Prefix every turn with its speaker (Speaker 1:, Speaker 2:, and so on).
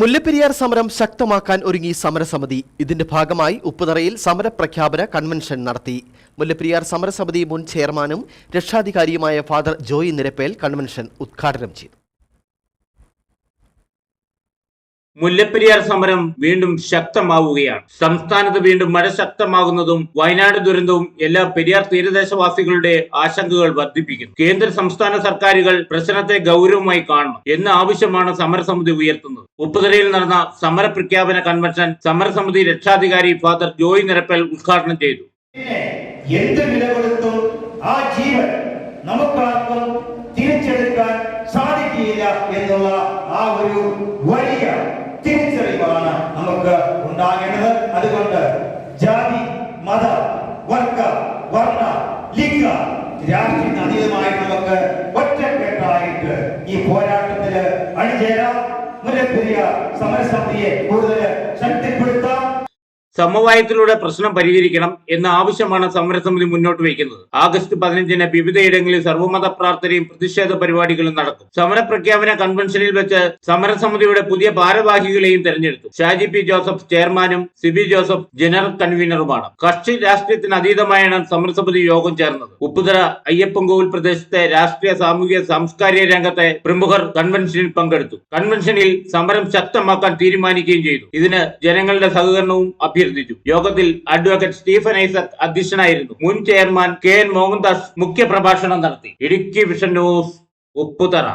Speaker 1: മുല്ലപ്പെരിയാർ സമരം ശക്തമാക്കാൻ ഒരുങ്ങി സമരസമിതി ഇതിന്റെ ഭാഗമായി ഉപ്പുതറയിൽ സമരപ്രഖ്യാപന കൺവെൻഷൻ നടത്തി മുല്ലപ്പെരിയാർ സമരസമിതി മുൻ ചെയർമാനും രക്ഷാധികാരിയുമായ ഫാദർ ജോയി നിരപ്പേൽ കൺവെൻഷൻ ഉദ്ഘാടനം ചെയ്തു
Speaker 2: മുല്ലപ്പെരിയാർ സമരം വീണ്ടും ശക്തമാവുകയാണ് സംസ്ഥാനത്ത് വീണ്ടും മഴ ശക്തമാകുന്നതും വയനാട് ദുരന്തവും എല്ലാ പെരിയാർ തീരദേശവാസികളുടെ ആശങ്കകൾ വർദ്ധിപ്പിക്കുന്നു കേന്ദ്ര സംസ്ഥാന സർക്കാരുകൾ പ്രശ്നത്തെ ഗൗരവമായി കാണണം എന്ന ആവശ്യമാണ് സമരസമിതി ഉയർത്തുന്നത് ഉപ്പുതലയിൽ നടന്ന സമര പ്രഖ്യാപന കൺവെൻഷൻ സമരസമിതി രക്ഷാധികാരി ഫാദർ ജോയ് നിരപ്പൽ ഉദ്ഘാടനം ചെയ്തു
Speaker 3: എന്ത് വിലകൊടുത്തും ആ ജീവൻ നമുക്കാർക്കും തിരിച്ചെടുക്കാൻ സാധിക്കില്ല എന്നുള്ള ആ ഒരു വലിയ തിരിച്ചറിവാണ് നമുക്ക് ഉണ്ടാകേണ്ടത് അതുകൊണ്ട് ജാതി മത വർഗ വർണ്ണ ലിംഗ രാഷ്ട്രീയ അതീതമായിട്ട് നമുക്ക് மிகப்பெரிய சமரசத்தையே கூடுதல் சக்தி கொடுத்தார்
Speaker 1: സമവായത്തിലൂടെ പ്രശ്നം പരിഹരിക്കണം എന്ന ആവശ്യമാണ് സമരസമിതി മുന്നോട്ട് വയ്ക്കുന്നത് ആഗസ്റ്റ് പതിനഞ്ചിന് വിവിധയിടങ്ങളിൽ സർവ്വമത പ്രാർത്ഥനയും പ്രതിഷേധ പരിപാടികളും നടക്കും സമര പ്രഖ്യാപന കൺവെൻഷനിൽ വെച്ച് സമരസമിതിയുടെ പുതിയ ഭാരവാഹികളെയും തെരഞ്ഞെടുത്തു ഷാജി പി ജോസഫ് ചെയർമാനും സി ബി ജോസഫ് ജനറൽ കൺവീനറുമാണ് കക്ഷി രാഷ്ട്രീയത്തിന് അതീതമായാണ് സമരസമിതി യോഗം ചേർന്നത് ഉപ്പുതറ അയ്യപ്പൻകോവിൽ പ്രദേശത്തെ രാഷ്ട്രീയ സാമൂഹിക സാംസ്കാരിക രംഗത്തെ പ്രമുഖർ കൺവെൻഷനിൽ പങ്കെടുത്തു കൺവെൻഷനിൽ സമരം ശക്തമാക്കാൻ തീരുമാനിക്കുകയും ചെയ്തു ഇതിന് ജനങ്ങളുടെ സഹകരണവും അഭ്യർത്ഥിച്ചു അഭ്യർത്ഥിച്ചു യോഗത്തിൽ അഡ്വക്കേറ്റ് സ്റ്റീഫൻ ഐസക് അധ്യക്ഷനായിരുന്നു മുൻ ചെയർമാൻ കെ എൻ മോഹൻദാസ് മുഖ്യ പ്രഭാഷണം നടത്തി ഇടുക്കി വിഷൻ ന്യൂസ് ഉപ്പുതറ